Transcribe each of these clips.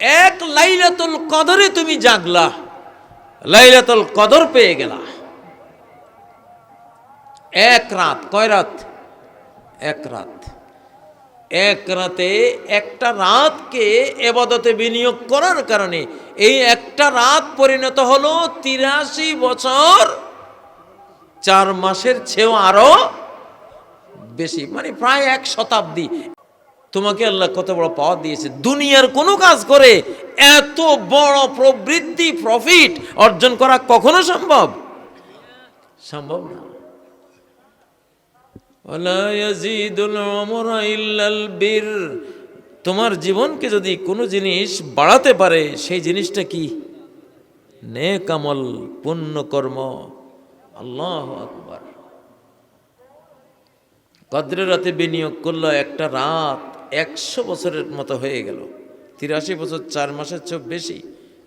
এক লাইলাতুল কদরে তুমি জাগলা, লাইলাতুল কদর পেয়ে গেলা। এক রাত, কয় রাত? এক রাত। এক রাতে একটা রাতকে এবাদতে বিনিয়োগ করার কারণে এই একটা রাত পরিণত হলো তিরাশি বছর, চার মাসের চেয়েও আরও বেশি মানে প্রায় এক শতাব্দী। তোমাকে আল্লাহ কত বড় পাওয়ার দিয়েছে। দুনিয়ার কোনো কাজ করে এত বড় প্রবৃদ্ধি প্রফিট অর্জন করা কখনো সম্ভব? সম্ভব না। তোমার জীবনকে যদি কোনো জিনিস বাড়াতে পারে, সেই জিনিসটা কি? নেক আমল পুণ্য কর্ম আল্লাহ আকবার। কদ্রের রাতে বিনিয়োগ করল একটা রাত। একশো বছরের মতো হয়ে গেল। তিরাশি বছর, চার মাসের চেয়ে বেশি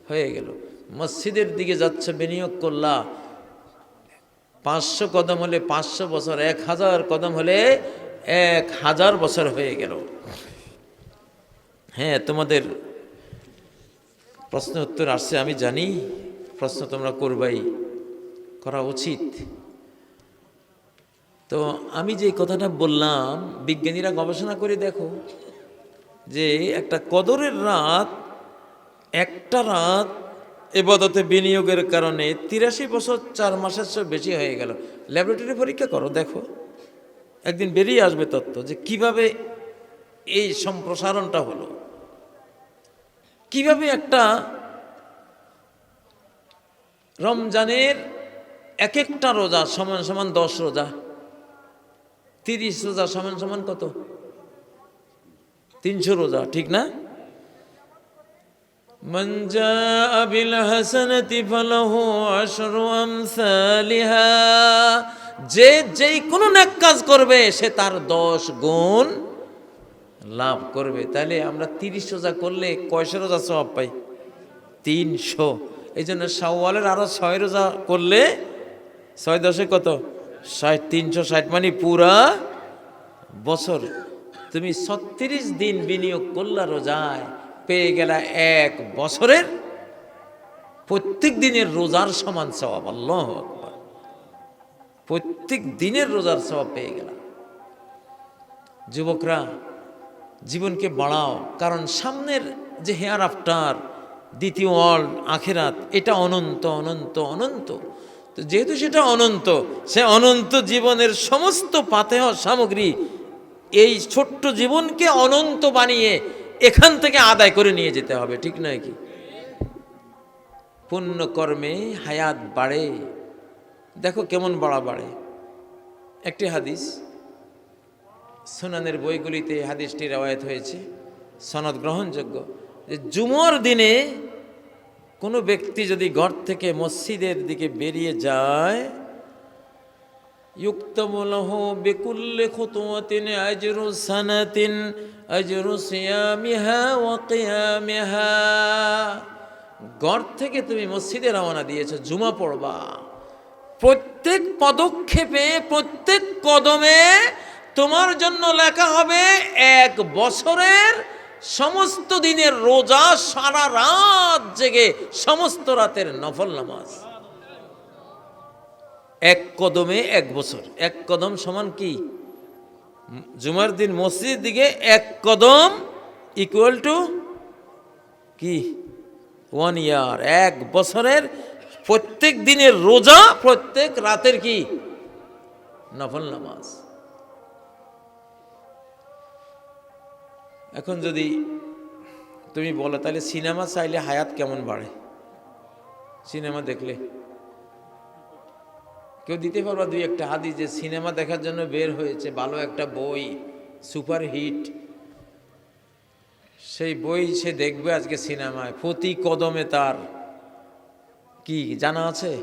হয়ে গেল। মসজিদের দিকে যাচ্ছে বিনিয়োগ করলা। পাঁচশো কদম হলে পাঁচশো বছর, এক হাজার কদম হলে এক হাজার বছর হয়ে গেল। হ্যাঁ তোমাদের প্রশ্ন উত্তর আসছে, আমি জানি। প্রশ্ন তোমরা করবাই। করা উচিত। তো আমি যে কথাটা বললাম, বিজ্ঞানীরা গবেষণা করে দেখো যে একটা কদরের রাত, একটা রাত এবাদতে বিনিয়োগের কারণে তিরাশি বছর চার মাসের চেয়ে বেশি হয়ে গেল। ল্যাবরেটরি পরীক্ষা করো, দেখো। একদিন বেরিয়ে আসবে তত্ত্ব যে কীভাবে এই সম্প্রসারণটা হলো। কীভাবে একটা রমজানের এক একটা রোজা, সমান সমান দশ রোজা তিরিশ রোজা সমান সমান কত? তিনশো রোজা, ঠিক না? মঞ্জা আবিল হাসান হাসানতি ফলহ আশর সালিহা যে যেই কোনো ন্যাক কাজ করবে, সে তার দশ গুণ লাভ করবে। তাহলে আমরা তিরিশ রোজা করলে কয়শো রোজা সব পাই? তিনশো। এই জন্য সাওয়ালের আরও ছয় রোজা করলে ছয় দশে কত? ষাট, তিনশো ষাট মানে পুরা বছর। তুমি ছত্রিশ দিন বিনিয়োগ করলা রোজায়, পেয়ে গেলা এক বছরের প্রত্যেক দিনের রোজার সমান সবাব আল্লাহ আকবার। প্রত্যেক দিনের রোজার সবাব পেয়ে গেলাম যুবকরা, জীবনকে বাড়াও, কারণ সামনের যে হেয়ার আফটার, দ্বিতীয় ওয়ার্ল্ড, আখেরাত, এটা অনন্ত অনন্ত অনন্ত। তো যেহেতু সেটা অনন্ত, সে অনন্ত জীবনের সমস্ত পাতেহ সামগ্রী এই ছোট্ট জীবনকে অনন্ত বানিয়ে এখান থেকে আদায় করে নিয়ে যেতে হবে, ঠিক নয় কি? পুণ্য কর্মে হায়াত বাড়ে। দেখো কেমন বাড়া বাড়ে। একটি হাদিস, সোনানের বইগুলিতে হাদিসটি রেওয়ায়ত হয়েছে, সনদ গ্রহণযোগ্য। যে জুমর দিনে কোনো ব্যক্তি যদি ঘর থেকে মসজিদের দিকে বেরিয়ে যায়, ইউক্তমুলহ বিকুল্লে খুতুয়াতিন আজরু সানাতিন, আজরু সিয়ামিহা ওয়া কিয়ামিহা। ঘর থেকে তুমি মসজিদে রওনা দিয়েছ, জুমা পড়বা। প্রত্যেক পদক্ষেপে, প্রত্যেক কদমে তোমার জন্য লেখা হবে, এক বছরের সমস্ত দিনের রোজা সারা রাত জেগে সমস্ত রাতের নফল নামাজ। এক কদমে এক বছর। এক কদম সমান কি? জুমার দিন মসজিদ দিকে এক কদম ইকুয়াল টু কি? ওয়ান ইয়ার এক বছরের প্রত্যেক দিনের রোজা, প্রত্যেক রাতের কি? নফল নামাজ। এখন যদি তুমি বলো, তাহলে সিনেমা চাইলে হায়াত কেমন বাড়ে? সিনেমা দেখলে। কেউ দিতে পারবা দুই একটা হাদিস যে সিনেমা দেখার জন্য বের হয়েছে ভালো একটা বই, সুপার হিট। সেই বই সে দেখবে আজকে সিনেমায়, প্রতি কদমে তার। কি, জানা আছে?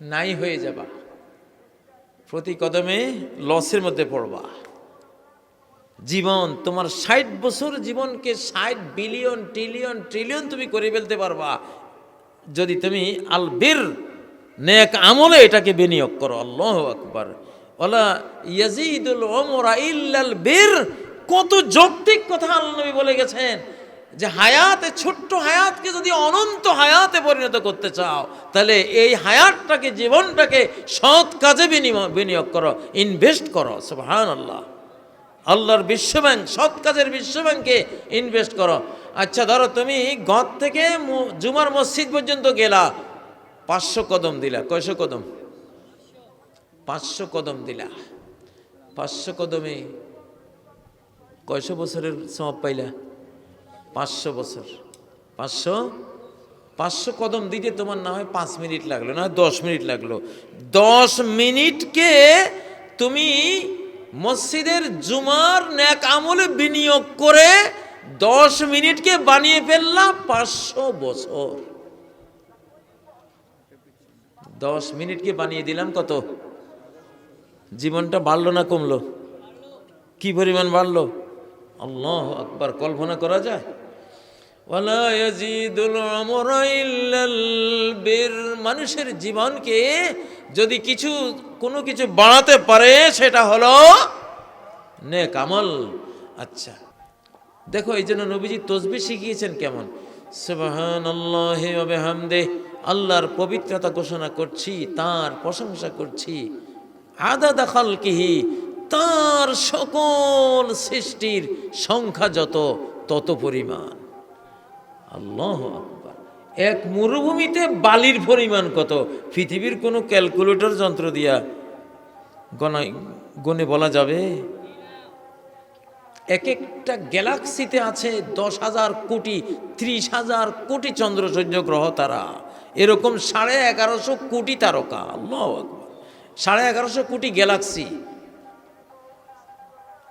নাই হয়ে যাবা। প্রতি কদমে লসের মধ্যে পড়বা। জীবন, তোমার ষাট বছর জীবনকে ষাট বিলিয়ন, ট্রিলিয়ন ট্রিলিয়ন তুমি করে ফেলতে পারবা। যদি তুমি আলবির নেক আমলে এটাকে বিনিয়োগ করো, আল্লাহ আকবার। ওলা ইয়াজিদুল ওমরা ইল্লাল বীর, কত যৌক্তিক কথা আল্লাহ বলে গেছেন, যে হায়াতে, ছোট্ট হায়াতকে যদি অনন্ত হায়াতে পরিণত করতে চাও, তাহলে এই হায়াতটাকে, জীবনটাকে সৎ কাজে বিনিয়োগ করো, ইনভেস্ট করো সুবহান আল্লাহ আল্লাহর বিশ্বব্যাংক সৎ কাজের বিশ্বব্যাংকে ইনভেস্ট করো। আচ্ছা ধরো তুমি গদ থেকে জুমার মসজিদ পর্যন্ত গেলা, পাঁচশো কদম দিলা। কয়শো কদম? পাঁচশো কদম দিলা। পাঁচশো কদমে কয়শো বছরের সমাপ পাইলা? পাঁচশো বছর। পাঁচশো? পাঁচশো কদম দিতে তোমার না হয় পাঁচ মিনিট লাগল, না হয় দশ মিনিট লাগল। দশ মিনিটকে তুমি মসজিদের জুমার ন্যাক আমলে বিনিয়োগ করে দশ মিনিটকে বানিয়ে ফেললাম পাঁচশো বছর। দশ মিনিটকে বানিয়ে দিলাম কত? জীবনটা বাড়লো না কমলো? কি পরিমাণ বাড়লো? আল্লাহ একবার কল্পনা করা যায়? মানুষের জীবনকে যদি কিছু, কোনো কিছু বাড়াতে পারে, সেটা হলো নেক আমল। আচ্ছা দেখো, এই জন্য নবীজি তসবি শিখিয়েছেন কেমন? আল্লাহর পবিত্রতা ঘোষণা করছি, তার প্রশংসা করছি। আদা দাখাল কিহি তার সকল সৃষ্টির সংখ্যা যত, তত পরিমাণ। আল্লাহ আকবার। এক মরুভূমিতে বালির পরিমাণ কত? পৃথিবীর কোনো ক্যালকুলেটর যন্ত্র দিয়া গণায় গনে বলা যাবে? এক একটা গ্যালাক্সিতে আছে দশ হাজার কোটি, ত্রিশ হাজার কোটি চন্দ্র সূর্য গ্রহ তারা। এরকম সাড়ে এগারোশো কোটি তারকা, আল্লাহ সাড়ে এগারোশো কোটি গ্যালাক্সি।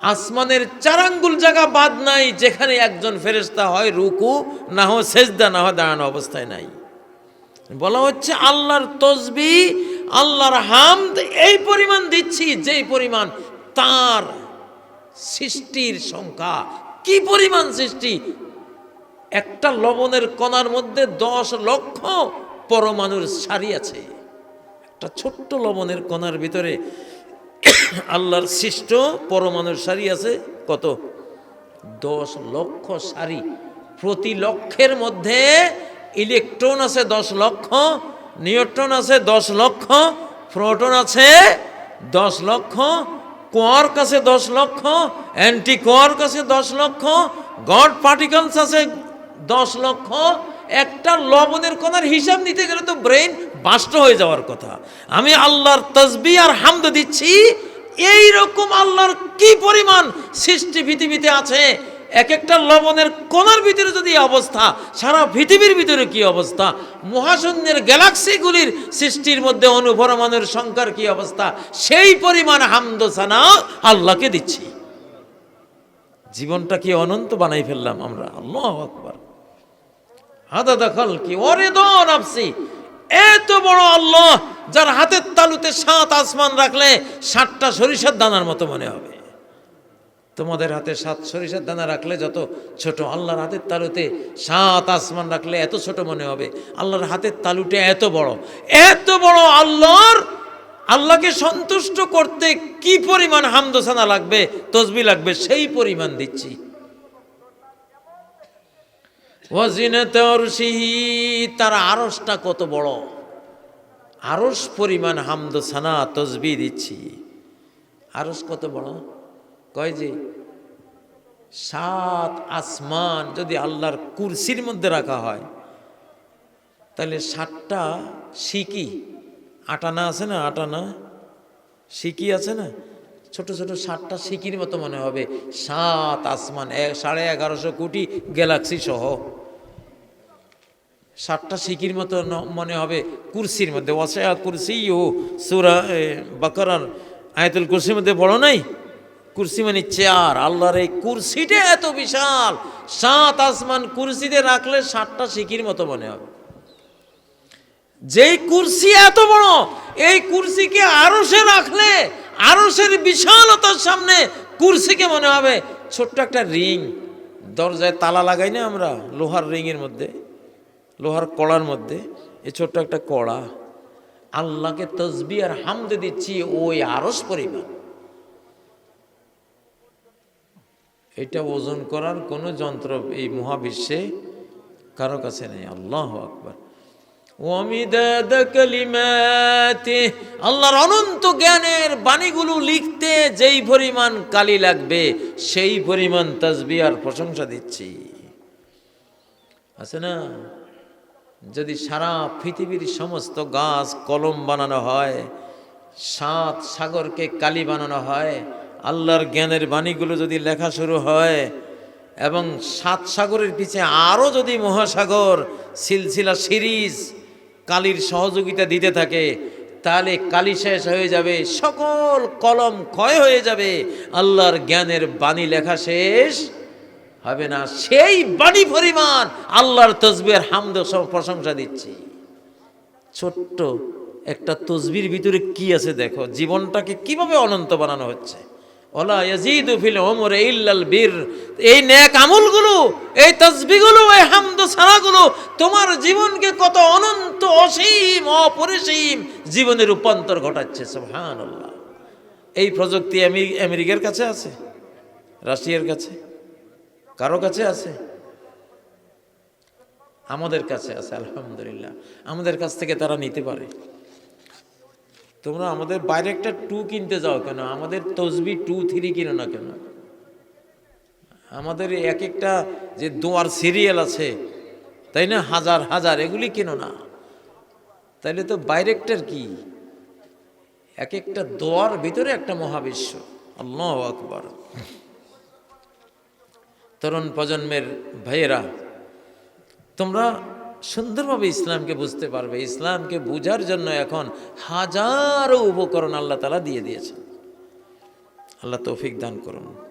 আসমানের চারাঙ্গুল জায়গা বাদ নাই, যেখানে একজন ফেরেস্তা হয়, রুকু, না হয় সেজদা, না হয় দাঁড়ানো অবস্থায় নাই। বলা হচ্ছে আল্লাহর তসবি, আল্লাহর হামদ, এই পরিমাণ দিচ্ছি, যেই পরিমাণ তার সৃষ্টির সংখ্যা। কি পরিমাণ সৃষ্টি? একটা লবণের কণার মধ্যে দশ লক্ষ পরমাণুর সারি আছে। একটা ছোট্ট লবণের কণার ভিতরে আল্লাহর সৃষ্ট পরমাণুর সারি আছে কত? দশ লক্ষ সারি। প্রতি লক্ষের মধ্যে ইলেকট্রন আছে দশ লক্ষ, নিউট্রন আছে দশ লক্ষ, প্রোটন আছে দশ লক্ষ, কোয়ার্ক আছে দশ লক্ষ অ্যান্টি কোয়ার্ক আছে দশ লক্ষ, গড পার্টিকলস আছে দশ লক্ষ একটা লবণের কণার হিসাব নিতে গেলে তো ব্রেন বাষ্ট হয়ে যাওয়ার কথা। আমি আল্লাহর তসবি আর হামদ দিচ্ছি এই রকম আল্লাহর কি পরিমাণ সৃষ্টি পৃথিবীতে আছে? এক একটা লবণের কোনার ভিতরে যদি অবস্থা, সারা পৃথিবীর ভিতরে কি অবস্থা? মহাশূন্যের গ্যালাক্সিগুলির সৃষ্টির মধ্যে অনুপরমাণুর সংখ্যার কি অবস্থা? সেই পরিমাণ হামদোসানা আল্লাহকে দিচ্ছি। জীবনটা কি অনন্ত বানাই ফেললাম আমরা। আল্লাহ আকবার। হাদা দখল কি ওরে দন আপসি এত বড় আল্লাহ যার হাতের তালুতে সাত আসমান রাখলে সাতটা সরিষার দানার মতো মনে হবে। তোমাদের হাতে সাত সরিষার দানা রাখলে যত ছোট, আল্লাহর হাতের তালুতে সাত আসমান রাখলে এত ছোট মনে হবে। আল্লাহর হাতের তালুটা এত বড়। এত বড় আল্লাহর, আল্লাহকে সন্তুষ্ট করতে কি পরিমাণ হামদোসানা লাগবে, তসবি লাগবে, সেই পরিমাণ দিচ্ছি। তার আরসটা কত বড়? আরস পরিমাণ হামদ, সানা, তসবি দিচ্ছি। আরস কত বড়? কয় যে, সাত আসমান যদি আল্লাহর কুরসির মধ্যে রাখা হয়, তাহলে সাতটা সিকি। আটানা আছে না আটানা? সিকি আছে না? ছোট ছোট সাতটা সিকির মতো মনে হবে। সাত আসমান সাড়ে এগারোশো কোটি গ্যালাক্সি সহ। সাতটা সিকির মতো মনে হবে কুরসির মধ্যে। ওয়াসা কুরসি ও সুরা বাকারার আয়াতুল কুরসির মধ্যে বড় নাই? কুরসি মানে চেয়ার। আল্লাহর এই কুরসিটা এত বিশাল। সাত আসমান কুরসিতে রাখলে সাতটা সিকির মতো মনে হবে। যেই কুরসি এত বড়, এই কুরসিকে আরসে রাখলে আরসের বিশালতার সামনে কুরসিকে মনে হবে, ছোট্ট একটা রিং। দরজায় তালা লাগাই না আমরা, লোহার রিংয়ের মধ্যে, লোহার কড়ার মধ্যে, এই ছোট্ট একটা কড়া। আল্লাহকে তসবি আর হামদে দিচ্ছি ওই আরস পরিমাণ। এটা ওজন করার কোনো যন্ত্র এই মহাবিশ্বে কারও কাছে নেই। আল্লাহ আকবার। আল্লাহর অনন্ত জ্ঞানের বাণীগুলো লিখতে যেই পরিমাণ কালি লাগবে, সেই পরিমাণ তাসবিহ আর প্রশংসা দিচ্ছি। আছে না? যদি সারা পৃথিবীর সমস্ত গাছ কলম বানানো হয়, সাত সাগরকে কালি বানানো হয়, আল্লাহর জ্ঞানের বাণীগুলো যদি লেখা শুরু হয়, এবং সাত সাগরের পিছে আরও যদি মহাসাগর, সিলসিলা সিরিজ কালির সহযোগিতা দিতে থাকে, তাহলে কালি শেষ হয়ে যাবে, সকল কলম ক্ষয় হয়ে যাবে, আল্লাহর জ্ঞানের বাণী লেখা শেষ হবে না। সেই বাণী পরিমাণ আল্লাহর তসবির হামদ প্রশংসা দিচ্ছি। ছোট্ট একটা তসবির ভিতরে কি আছে দেখো? জীবনটাকে কীভাবে অনন্ত বানানো হচ্ছে? ওলা ইয়াজিদু ফিল উমরে ইল্লাল বীর। এই নেক আমলগুলো, এই তসবিগুলো এই হামদ সারাগুলো তোমার জীবনকে কত অনন্ত, অসীম, অপরিসীম জীবনে রূপান্তর ঘটাচ্ছে, সুবহানাল্লাহ। এই প্রযুক্তি আমেরিকার কাছে আছে? রাশিয়ার কাছে? কারও কাছে আছে? আমাদের কাছে আছে, আলহামদুলিল্লাহ। আমাদের কাছ থেকে তারা নিতে পারে। তোমরা আমাদের বাইরে একটা টু কিনতে যাও কেন? আমাদের তসবি টু থ্রি কিনো না কেন? আমাদের এক একটা যে দোয়ার সিরিয়াল আছে, তাই না? হাজার হাজার, এগুলি কিনো না। তাইলে তো বাইরেকটার কি? এক একটা দোয়ার ভিতরে একটা মহাবিশ্ব। আল্লাহ আকবর। তরুণ প্রজন্মের ভাইয়েরা, তোমরা সুন্দরভাবে ইসলামকে বুঝতে পারবে, ইসলামকে বুঝার জন্য এখন হাজারো উপকরণ আল্লাহ তালা দিয়ে দিয়েছেন। আল্লাহ তৌফিক দান করুন।